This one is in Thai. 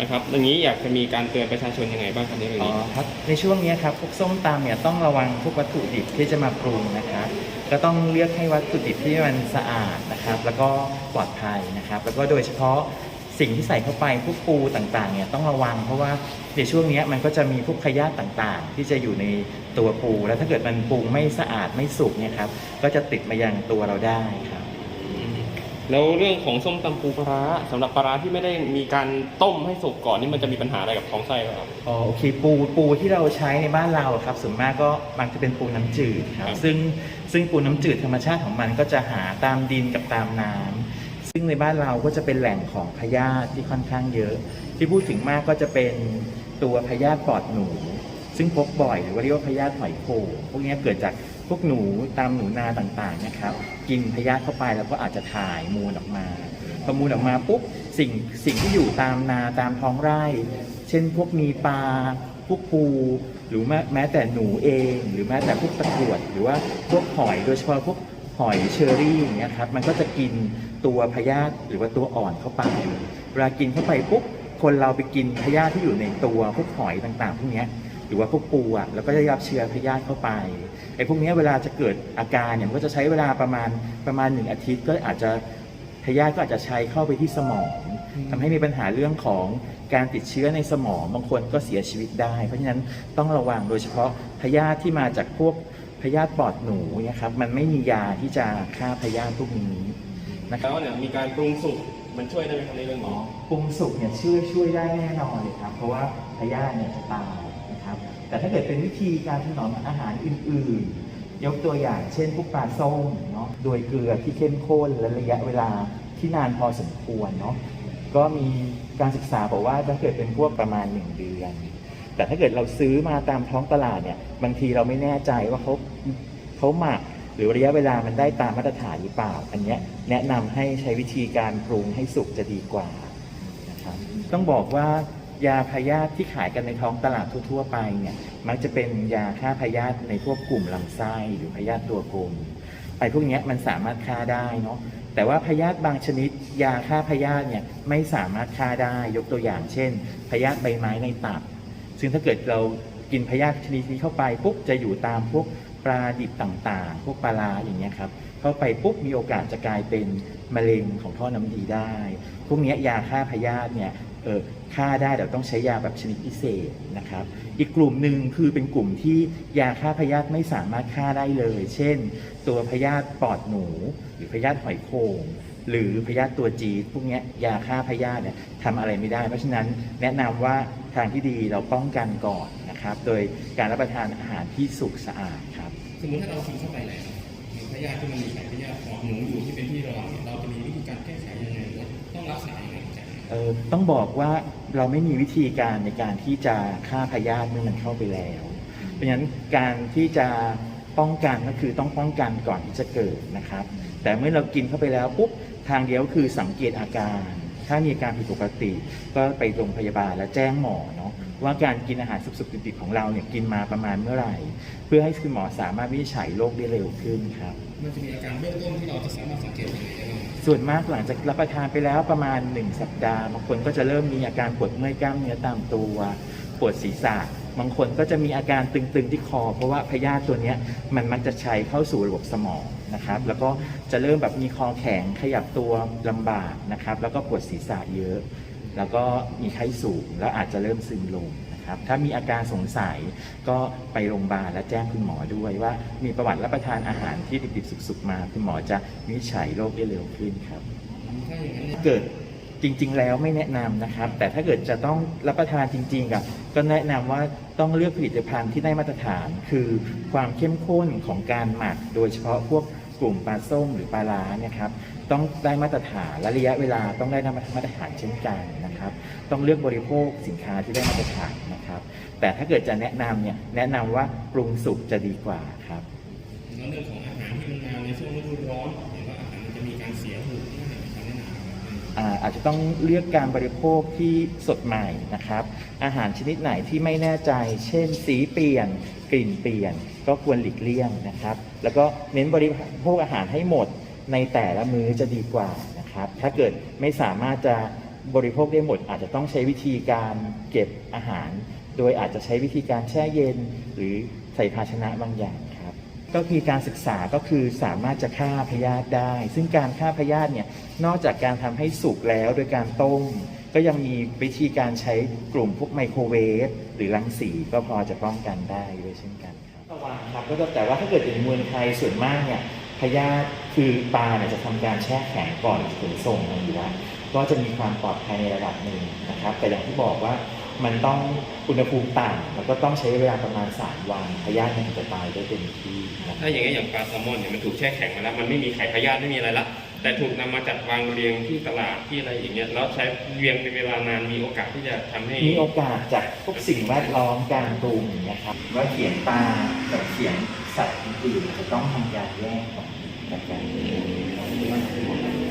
นะครับอย่างนี้อยากจะมีการเตือนประชาชนยังไงบ้างครับในเรื่องอ๋อนี้ ครับในช่วงเนี้ยครับพวกส้มตำเนี่ยต้องระวังพวกวัตถุดิบที่จะมาปรุงนะครับก็ต้องเลือกให้วัตถุดิบที่มันสะอาดนะครับ แล้วก็ปลอดภัยนะครับ แล้วก็โดยเฉพาะสิ่งที่ใส่เข้าไปพวกปูต่างๆเนี่ยต้องระวัง เพราะว่าในช่วงเนี้ยมันก็จะมีพวกพยาธิต่างๆ ที่จะอยู่ในตัวปู แล้วถ้าเกิดมันปรุงไม่สะอาดไม่สุกเนี่ยครับก็จะติดมายังตัวเราได้ครับ แล้วเรื่องของส้มตำปูปลาร้าสำหรับปลาร้าที่ไม่ได้มีการต้มให้สุกก่อนนี่มันจะมีปัญหาอะไรกับท้องไส้ไหมครับ อ๋อโอเคปูปูที่เราใช้ในบ้านเราครับส่วนมากก็มักจะเป็นปูน้ำจืดครัครับบซึ่งซึ่งปูน้ำจืดธรรมชาติของมันก็จะหาตามดินกับตามน้ำซึ่งในบ้านเราก็จะเป็นแหล่งของพยาธิที่ค่อนข้างเยอะ ที่พูดถึงมากก็จะเป็นตัวพยาธิปอดหนู ซึ่งพบบ่อยหรือว่าเรียกว่าพยาธิหอยโขงพวกนี้เกิดจาก พวกหนูตามหนูนาต่างๆนะครับ กินพยาธิเข้าไปแล้วก็อาจจะถ่ายมูลออกมาพอมูลออกมาปุ๊บสิ่งสิ่งที่อยู่ตามนาตามท้องไร่ เช่นพวกมีปลาพวกปู หรือแม้แม้แต่หนูเอง หรือแม้แต่พวกตะกรวด หรือว่าพวกหอยโดยเฉพาะพวกหอยเชอรี่อย่างเงี้ยครับมันก็จะกินตัวพยาธิหรือว่าตัวอ่อนเข้าไปเวลากินเข้าไปปุ๊บคนเราไปกินพยาธิที่อยู่ในตัวพวกหอยต่างๆพวกเนี้ย หรือว่าพวกปูอะแล้วก็จะรับเชื้อพยาธิเข้าไปไอ้พวกเนี้ยเวลาจะเกิดอาการเนี่ยมันก็จะใช้เวลาประมาณประมาณหนึ่งอาทิตย์ก็อาจจะพยาธิก็อาจจะใช้เข้าไปที่สมองทำให้มีปัญหาเรื่องของการติดเชื้อในสมองบางคนก็เสียชีวิตได้ เพราะฉะนั้นต้องระวังโดยเฉพาะพยาธิที่มาจากพวกพยาธิปอดหนูเนี่ยครับมันไม่มียาที่จะฆ่าพยาธิพวกนี้นะครับแล้วเนี่ยมีการปรุงสุกมันช่วยได้ไหมครับในเรื่องอ๋อนี้ปรุงสุกเนี่ยช่วยช่วยได้แน่นอนเลยครับเพราะว่าพยาธิเนี่ยจะตายนะครับ แต่ถ้าเกิดเป็นวิธีการถนอมอาหารอื่น ๆ ยกตัวอย่างเช่นพวกปลาส้มเนาะโดยเกลือที่เข้มข้นและระยะเวลาที่นานพอสมควรเนาะก็มีการศึกษาบอกว่าถ้าเกิดเป็นพวกประมาณ 1 เดือน แต่ถ้าเกิดเราซื้อมาตามท้องตลาดเนี่ยบางทีเราไม่แน่ใจว่าเขาเขาหมักหรือระยะเวลามันได้ตามมาตรฐานหรือเปล่า อันเนี้ยแนะนำให้ใช้วิธีการปรุงให้สุกจะดีกว่านะครับต้องบอกว่า ยาพยาธิที่ขายกันในท้องตลาดทั่ว ๆ ไปเนี่ยมักจะเป็นยาฆ่าพยาธิในพวกกลุ่มลำไส้หรือพยาธิตัวกลมไอ้พวกนี้มันสามารถฆ่าได้เนาะแต่ว่าพยาธิบางชนิด ยาฆ่าพยาธิเนี่ยไม่สามารถฆ่าได้ยกตัวอย่างเช่น พยาธิใบไม้ในตับ ซึ่งถ้าเกิดเรากินพยาธิชนิดนี้เข้าไปปุ๊บจะอยู่ตามพวกปลาดิบต่างๆ พวกปลาลาอย่างเงี้ยครับเข้าไปปุ๊บมีโอกาสจะกลายเป็นมะเร็งของท่อน้ำดีได้ พวกนี้ยาฆ่าพยาธิเนี่ยเออ ฆ่าได้แต่ต้องใช้ยาแบบชนิดพิเศษนะครับ อีกกลุ่มหนึ่งคือเป็นกลุ่มที่ยาฆ่าพยาธิไม่สามารถฆ่าได้เลย เช่น ตัวพยาธิปอดหนู หรือพยาธิหอยโข่งหรือพยาธิตัวจีดพวกเนี้ยยาฆ่าพยาธิเนี่ยทำอะไรไม่ได้ เพราะฉะนั้นแนะนำว่าทางที่ดีเราป้องกันก่อนนะครับ โดยการรับประทานอาหารที่สุกสะอาดครับสมมติถ้าเรากินเข้าไปแล้วหรือพยาธิที่มันมีสายพยาธิของหนูอยู่ที่เป็นที่ระวังเนี่ยเราจะมีวิธีการแก้ไขยังไงหรือว่าต้องรักษายังไงจากนั้นเออต้องบอกว่า เราไม่มีวิธีการในการที่จะฆ่าพยาธิเมื่อมันเข้าไปแล้ว เพราะฉะนั้นการที่จะป้องกันก็คือต้องป้องกันก่อนที่จะเกิดนะครับ แต่เมื่อเรากินเข้าไปแล้วปุ๊บทางเดียวคือสังเกตอาการ ถ้ามีอาการผิดปกติ ก็ไปโรงพยาบาลและแจ้งหมอเนาะ ว่าการกินอาหารสุกๆดิบๆของเราเนี่ยกินมาประมาณเมื่อไหร่ เพื่อให้คุณหมอสามารถวินิจฉัยโรคได้เร็วขึ้นครับ มันจะมีอาการเบื้องต้นที่เราจะสามารถสังเกตยังไงได้บ้างส่วนมากหลังจากรับประทานไปแล้วประมาณ 1 สัปดาห์บางคนก็จะเริ่มมีอาการปวดเมื่อยกล้ามเนื้อตามตัวปวดศีรษะบางคนก็จะมีอาการตึงๆที่คอ เพราะว่าพยาธิตัวเนี้ยมันมักจะใช้เข้าสู่ระบบสมองนะครับ แล้วก็จะเริ่มแบบมีคอแข็งขยับตัวลำบากนะครับ แล้วก็ปวดศีรษะเยอะ แล้วก็มีไข้สูงแล้วอาจจะเริ่มซึมลงนะครับ ถ้ามีอาการสงสัยก็ไปโรงพยาบาลและแจ้งคุณหมอด้วยว่า มีประวัติรับประทานอาหารที่ดิบๆสุกๆมา คุณหมอจะวิจัยโรคได้เร็วขึ้นครับเนี่ยเกิดจริง ๆ แล้วไม่แนะนำนะครับ แต่ถ้าเกิดจะต้องรับประทานจริงๆอะก็แนะนำว่าต้องเลือกผลิตภัณฑ์ที่ได้มาตรฐาน คือความเข้มข้นของการหมัก โดยเฉพาะพวก กลุ่มปลาส้มหรือปลาล้าเนี่ยครับต้องได้มาตรฐานและระยะเวลาต้องได้มาตรฐานเช่นกันนะครับ ต้องเลือกบริโภคสินค้าที่ได้มาตรฐานนะครับ แต่ถ้าเกิดจะแนะนำเนี่ยแนะนำว่าปรุงสุกจะดีกว่าครับเรื่องของอาหารที่มันมาในช่วงฤดูร้อน อาจจะต้องเลือกการบริโภคที่สดใหม่นะครับ อาหารชนิดไหนที่ไม่แน่ใจ เช่น สีเปลี่ยน กลิ่นเปลี่ยน ก็ควรหลีกเลี่ยงนะครับ แล้วก็เน้นบริโภคอาหารให้หมดในแต่ละมื้อจะดีกว่านะครับ ถ้าเกิดไม่สามารถจะบริโภคได้หมด อาจจะต้องใช้วิธีการเก็บอาหาร โดยอาจจะใช้วิธีการแช่เย็น หรือใส่ภาชนะบางอย่าง ก็คือการศึกษาก็คือสามารถจะฆ่าพยาธิได้ ซึ่งการฆ่าพยาธิเนี่ยนอกจากการทำให้สุกแล้วโดยการต้ม ก็ยังมีวิธีการใช้กลุ่มพวกไมโครเวฟหรือรังสีก็พอจะป้องกันได้ด้วยเช่นกันครับระวังครับก็แต่ว่าถ้าเกิดเป็นเมืองไทยส่วนมากเนี่ยพยาธิคือปลาเนี่ยจะทำการแช่แข็งก่อนขนส่งมาอยู่แล้วก็จะมีความปลอดภัยในระดับหนึ่งนะครับ แต่อย่างที่บอกว่า มันต้องอุณหภูมิต่ำแล้วก็ต้องใช้เวลาประมาณ 3 วันพยาธิมันถึงจะตายได้เต็มที่นะครับถ้าอย่างนี้นอย่างปลาแซลมอนเนี่ยมันถูกแช่แข็งมาแล้ว มันไม่มีไข่พยาธิไม่มีอะไรละแต่ถูกนำมาจัดวางเรียงที่ตลาดที่อะไรอย่างเงี้ยแล้วใช้เรียงเป็นเวลานานมีโอกาสที่จะทำให้มีโอกาสจากพวกสิ่งแวดล้อมการปรุงนะครับว่าเขียนปลากับเขียนสัตว์อื่นๆจะต้องทำการแยกออกจากกัน